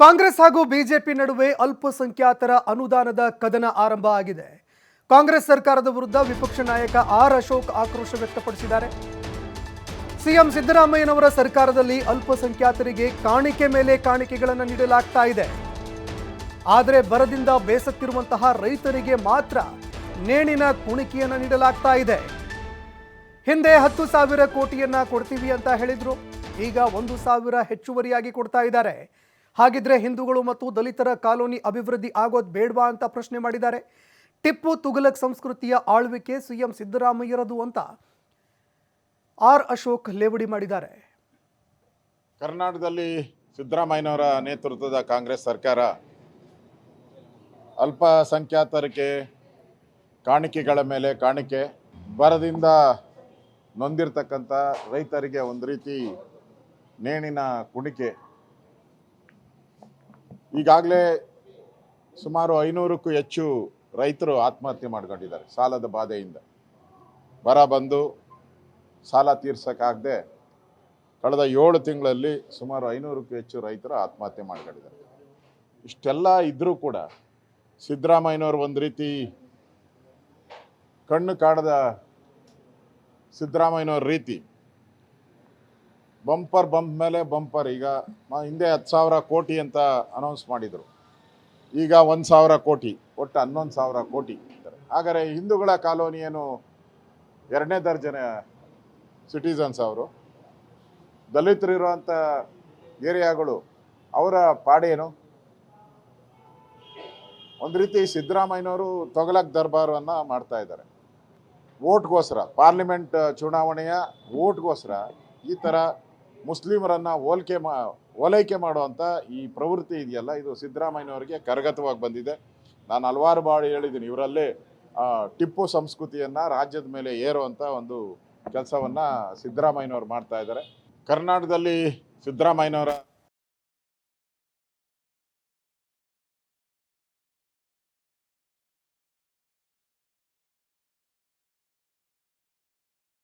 ಕಾಂಗ್ರೆಸ್ ಹಾಗೂ ಬಿಜೆಪಿ ನಡುವೆ ಅಲ್ಪಸಂಖ್ಯಾತರ ಅನುದಾನದ ಕದನ ಆರಂಭ ಆಗಿದೆ. ಕಾಂಗ್ರೆಸ್ ಸರ್ಕಾರದ ವಿರುದ್ಧ ವಿಪಕ್ಷ ನಾಯಕ ಆರ್ ಅಶೋಕ್ ಆಕ್ರೋಶ ವ್ಯಕ್ತಪಡಿಸಿದ್ದಾರೆ. ಸಿಎಂ ಸಿದ್ದರಾಮಯ್ಯನವರ ಸರ್ಕಾರದಲ್ಲಿ ಅಲ್ಪಸಂಖ್ಯಾತರಿಗೆ ಕಾಣಿಕೆ ಮೇಲೆ ಕಾಣಿಕೆಗಳನ್ನು ನೀಡಲಾಗ್ತಾ ಇದೆ. ಆದರೆ ಬರದಿಂದ ಬೇಸತ್ತಿರುವಂತಹ ರೈತರಿಗೆ ಮಾತ್ರ ನೇಣಿನ ಕುಣಿಕೆಯನ್ನು ನೀಡಲಾಗ್ತಾ ಇದೆ. ಹಿಂದೆ ಹತ್ತು ಸಾವಿರ ಕೋಟಿಯನ್ನ ಕೊಡ್ತೀವಿ ಅಂತ ಹೇಳಿದ್ರು. ಈಗ ಒಂದು ಸಾವಿರ ಹೆಚ್ಚುವರಿಯಾಗಿ ಕೊಡ್ತಾ ಇದ್ದಾರೆ. ಹಾಗಿದ್ರೆ ಹಿಂದೂಗಳು ಮತ್ತು ದಲಿತರ ಕಾಲೋನಿ ಅಭಿವೃದ್ಧಿ ಆಗೋದು ಬೇಡವಾ ಅಂತ ಪ್ರಶ್ನೆ ಮಾಡಿದ್ದಾರೆ. ಟಿಪ್ಪು ತುಗಲಕ್ ಸಂಸ್ಕೃತಿಯ ಆಳ್ವಿಕೆ ಸಿಎಂ ಸಿದ್ದರಾಮಯ್ಯರದು ಅಂತ ಆರ್ ಅಶೋಕ್ ಲೇವಡಿ ಮಾಡಿದ್ದಾರೆ. ಕರ್ನಾಟಕದಲ್ಲಿ ಸಿದ್ದರಾಮಯ್ಯನವರ ನೇತೃತ್ವದ ಕಾಂಗ್ರೆಸ್ ಸರ್ಕಾರ ಅಲ್ಪಸಂಖ್ಯಾತರಿಗೆ ಕಾಣಿಕೆಗಳ ಮೇಲೆ ಕಾಣಿಕೆ, ಬರದಿಂದ ನೊಂದಿರ್ತಕ್ಕಂಥ ರೈತರಿಗೆ ಒಂದು ರೀತಿ ನೇಣಿನ ಕುಣಿಕೆ ಈಗಾಗಲೇ ಸುಮಾರು ಐನೂರಕ್ಕೂ ಹೆಚ್ಚು ರೈತರು ಆತ್ಮಹತ್ಯೆ ಮಾಡ್ಕೊಂಡಿದ್ದಾರೆ. ಸಾಲದ ಬಾಧೆಯಿಂದ. ಬರ ಬಂದು ಸಾಲ ತೀರ್ಸೋಕ್ಕಾಗದೆ ಕಳೆದ ಏಳು ತಿಂಗಳಲ್ಲಿ ಸುಮಾರು ಐನೂರಕ್ಕೂ ಹೆಚ್ಚು ರೈತರು ಆತ್ಮಹತ್ಯೆ ಮಾಡ್ಕೊಂಡಿದ್ದಾರೆ. ಇಷ್ಟೆಲ್ಲ ಇದ್ದರೂ ಕೂಡ ಸಿದ್ದರಾಮಯ್ಯನವರು ಒಂದು ರೀತಿ ಕಣ್ಣು ಕಾಡದ ಸಿದ್ದರಾಮಯ್ಯನವ್ರ ರೀತಿ ಬಂಪರ್ ಬಂಪ್ ಮೇಲೆ ಬಂಪರ್. ಈಗ ಹಿಂದೆ ಹತ್ತು ಸಾವಿರ ಕೋಟಿ ಅಂತ ಅನೌನ್ಸ್ ಮಾಡಿದರು. ಈಗ ಒಂದು ಸಾವಿರ ಕೋಟಿ, ಒಟ್ಟು ಹನ್ನೊಂದು ಸಾವಿರ ಕೋಟಿ. ಹಾಗಾದರೆ ಹಿಂದೂಗಳ ಕಾಲೋನಿಯನ್ನು ಎರಡನೇ ದರ್ಜೆನ ಸಿಟಿಸನ್ಸ್ ಅವರು. ದಲಿತರಿರುವಂಥ ಏರಿಯಾಗಳು, ಅವರ ಪಾಡೇನು? ಒಂದು ರೀತಿ ಸಿದ್ದರಾಮಯ್ಯನವರು ತೊಗಲಕ್ ದರ್ಬಾರನ್ನು ಮಾಡ್ತಾ ಇದ್ದಾರೆ. ಓಟ್ಗೋಸ್ಕರ ಪಾರ್ಲಿಮೆಂಟ್ ಚುನಾವಣೆಯ ಓಟ್ಗೋಸ್ಕರ ಈ ಥರ ಮುಸ್ಲಿಮರನ್ನು ಹೋಲಿಕೆ ಮಾ ಓಲೈಕೆ ಮಾಡುವಂಥ ಈ ಪ್ರವೃತ್ತಿ ಇದೆಯಲ್ಲ, ಇದು ಸಿದ್ದರಾಮಯ್ಯನವರಿಗೆ ಕರಗತವಾಗಿ ಬಂದಿದೆ. ನಾನು ಹಲವಾರು ಬಾರಿ ಹೇಳಿದ್ದೀನಿ, ಇವರಲ್ಲೇ ಟಿಪ್ಪು ಸಂಸ್ಕೃತಿಯನ್ನು ರಾಜ್ಯದ ಮೇಲೆ ಏರುವಂಥ ಒಂದು ಕೆಲಸವನ್ನು ಸಿದ್ದರಾಮಯ್ಯನವರು ಮಾಡ್ತಾ ಇದ್ದಾರೆ. ಕರ್ನಾಟಕದಲ್ಲಿ ಸಿದ್ದರಾಮಯ್ಯನವರ